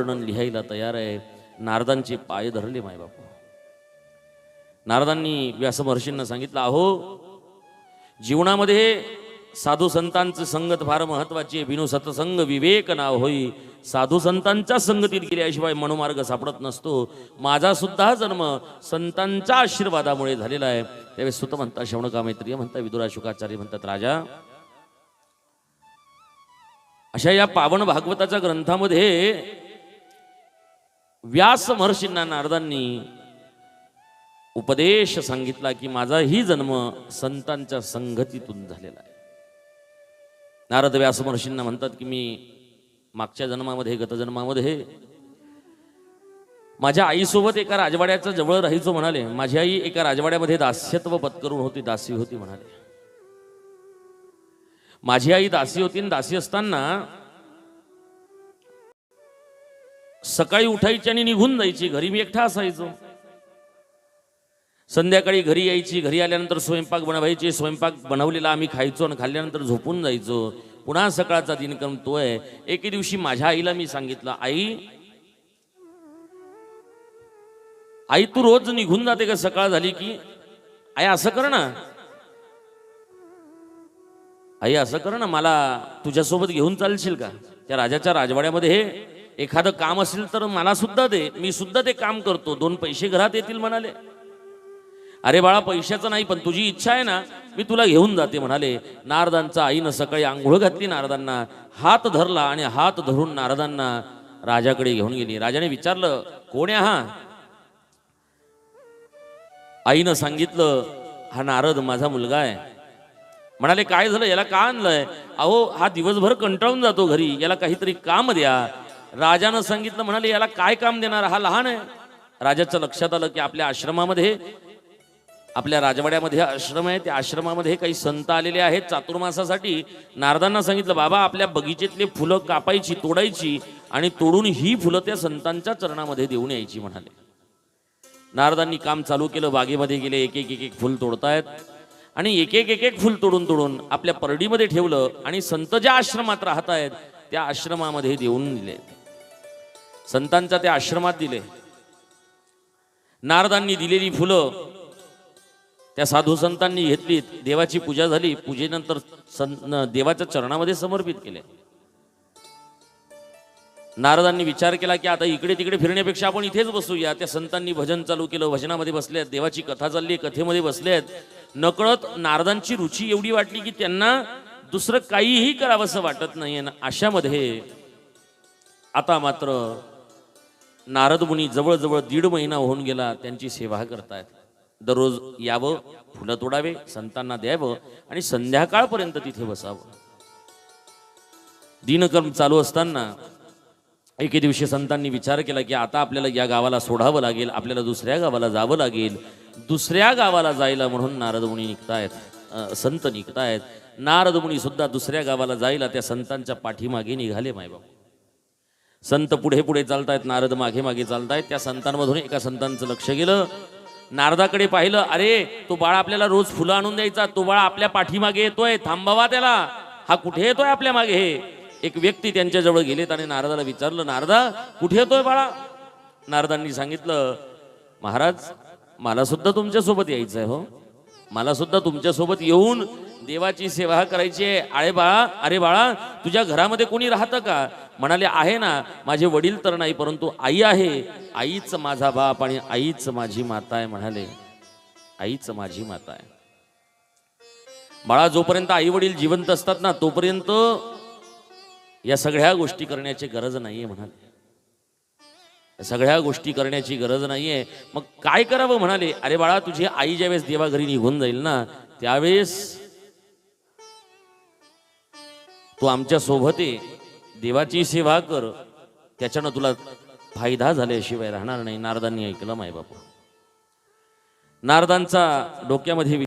वर्णन लिहायला तयार आहे. नारदांचे पाय धरले मायबाप नारदांनी व्यासमहर्षींना सांगितलं अहो जीवनामध्ये साधू संतांचं संगत फार महत्वाची आहे. विनू सतसंग विवेक नाव होई. साधू संतांच्या संगतीत गेल्याशिवाय मनोमार्ग सापडत नसतो. माझा सुद्धा जन्म संतांच्या आशीर्वादामुळे झालेला आहे. त्यावेळेस सुत म्हणतात शवणका मैत्रिय म्हणतात विदुरा शुकाचार्य म्हणतात राजा. अशा या पावन भागवताच्या ग्रंथामध्ये व्यास महर्षींना नारदांनी उपदेश सांगितला की माझाही जन्म संतांच्या संगतीतून झालेला आहे. नारद व्यास महर्षींना म्हणतात की मी मागच्या जन्मामध्ये गतजन्मामध्ये माझ्या आईसोबत एका राजवाड्याच्या जवळ राहायचो म्हणाले. माझी आई एका राजवाड्यामध्ये दास्यत्व पत्करून होती दासी होती म्हणाले. माझी आई दासी होती आणि दासी असताना सकाळी उठायची आणि निघून जायची. घरी मी एकटा असायचो. संध्याकाळी घरी यायची. घरी आल्यानंतर स्वयंपाक बनवायची. स्वयंपाक बनवलेला आम्ही खायचो आणि खाल्ल्यानंतर झोपून जायचो. पुन्हा सकाळचा दिनक्रम तो आहे एके दिवशी माझ्या आईला मी सांगितलं आई आई तू रोज निघून जाते का? सकाळ झाली की आई असं कर ना. आई असं कर ना. मला तुझ्यासोबत घेऊन चालशील का? त्या राजाच्या राजवाड्यामध्ये हे एखादं काम असेल तर मला सुद्धा दे मी सुद्धा ते काम करतो. दोन पैसे घरात येतील म्हणाले. अरे बाळा पैशाचं नाही पण तुझी इच्छा आहे ना मी तुला घेऊन जाते म्हणाले. नारदांचा आईनं सकाळी आंघोळ घातली नारदांना. हात धरला आणि हात धरून नारदांना राजाकडे घेऊन गेली. राजाने विचारलं कोण आहे हा? आईनं सांगितलं हा नारद माझा मुलगा आहे. म्हणाले काय झालं? याला का आणलंय? अहो हा दिवसभर कंटाळून जातो घरी. याला काहीतरी काम द्या. राजानं सांगितलं म्हणाले याला काय काम देणार? हा लहान आहे. राजाचं लक्षात आलं की आपल्या आश्रमामध्ये आपल्या राजवाड्यामध्ये आश्रम आहे. त्या आश्रमामध्ये काही संत आलेले आहेत. चातुर्मासासाठी नारदांना सांगितलं बाबा आपल्या बगीचेतले फुलं कापायची तोडायची आणि तोडून ही फुलं त्या संतांच्या चरणामध्ये देऊन यायची म्हणाले. नारदांनी काम चालू केलं बागेमध्ये गेले एक एक एक एक फुल तोडतायत. आणि एक एक एक एक फुल तोडून तोडून आपल्या परडीमध्ये ठेवलं आणि संत ज्या आश्रमात राहत आहेत त्या आश्रमामध्ये देऊन दिले संतांचा त्या आश्रमात दिले. नारदांनी दिलेली फुलं त्या साधू संतांनी घेतली देवाची पूजा झाली. पूजेनंतर सं देवाच्या चरणामध्ये समर्पित केले. नारदांनी विचार केला की आता इकडे तिकडे फिरण्यापेक्षा आपण इथेच बसूया. त्या संतांनी भजन चालू केलं. भजनामध्ये बसले आहेत देवाची कथा चालली आहे. कथेमध्ये बसले आहेत नकळत नारदांची रुची एवढी वाटली की त्यांना दुसरं काहीही करावंसं वाटत नाहीये. अशामध्ये आता मात्र नारदमुनी जवळजवळ दीड महिना होऊन गेला त्यांची सेवा करतायत. दररोज यावं फुलं तोडावे संतांना द्यावं आणि संध्याकाळपर्यंत तिथे बसावं. दिनकर्म चालू असताना एके दिवशी संतांनी विचार केला की आता आपल्याला या गावाला सोडावं लागेल आपल्याला दुसऱ्या गावाला जावं लागेल. दुसऱ्या गावाला जायला म्हणून नारदमुनी निघतायत संत निघतायत. नारदमुनी सुद्धा दुसऱ्या गावाला जायला त्या संतांच्या पाठीमागे निघाले मायबाप. संत पुढे पुढे चालतायत नारद मागे मागे चालतायत. त्या संतांमधून एका संतांचं लक्ष गेलं. नारदाकडे पाहिलं अरे तो बाळ आपल्याला रोज फुलं आणून द्यायचा. तो बाळ आपल्या पाठीमागे येतोय. थांबावा त्याला. हा कुठे येतोय आपल्या मागे हे? एक व्यक्ती त्यांच्याजवळ गेलेत आणि नारदाला विचारलं नारदा कुठे येतोय बाळा? नारदांनी सांगितलं महाराज मला सुद्धा तुमच्यासोबत यायचं आहे हो. मला सुद्धा तुमच्यासोबत येऊन देवाची सेवा करायची आहे. अरे बाळा अरे बाळा तुझ्या घरामध्ये कोणी राहतं का? म्हणाले आहे ना माझे वडील तर नाही परंतु आई आहे. आईच माझा बाप आणि आईच माझी माता आहे म्हणाले. आईच माझी माता आहे. बाळा जोपर्यंत आई वडील जिवंत असतात ना तोपर्यंत या सगळ्या गोष्टी करण्याची गरज नाहीये म्हणाले. सगळ्या गोष्टी करण्याची गरज नाहीये. मग काय करावं म्हणाले? अरे बाळा तुझी आई ज्यावेळेस देवा घरी निघून जाईल ना त्यावेळेस तू आमच्यासोबत देवाची सेवा कर. त्याच्यानं तुला फायदा झाल्याशिवाय राहणार नाही. नारदांनी ऐकलं माय बापू नारदांचा डोक्यामध्ये